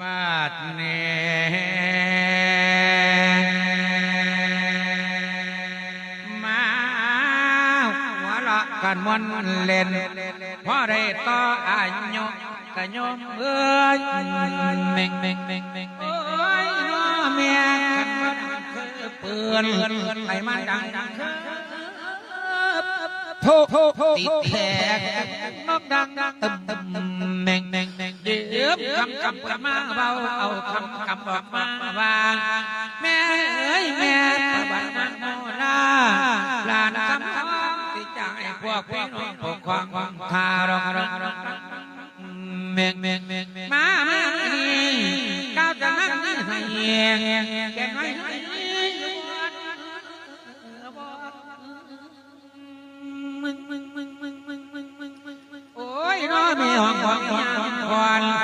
บาดเนมาหัวเราะกันมวนเล่นพอได้ต่ออายุกะโยมเอ้ยเม่งเม่งเม่งเม่งเม่งเอ้ยน้อเมียกันมาดังคือปืนไอ้มันดังดังคือโทษติดแขกนกดังดังตึม บคำกำกับมาเบาเอาคำกำบอกมาวางแม่เอ้ยแม่บันมันโมนาลานคำคำที่จางพวกพี่น้องพวกความทารองรองรองเมงเมงเมงมามาก้าวจะนั่งนี่ให้แกน้อยให้มึงมึงมึงมึงมึงมึงมึงโอ้ยน้อมีห้องห้องห้องห้อง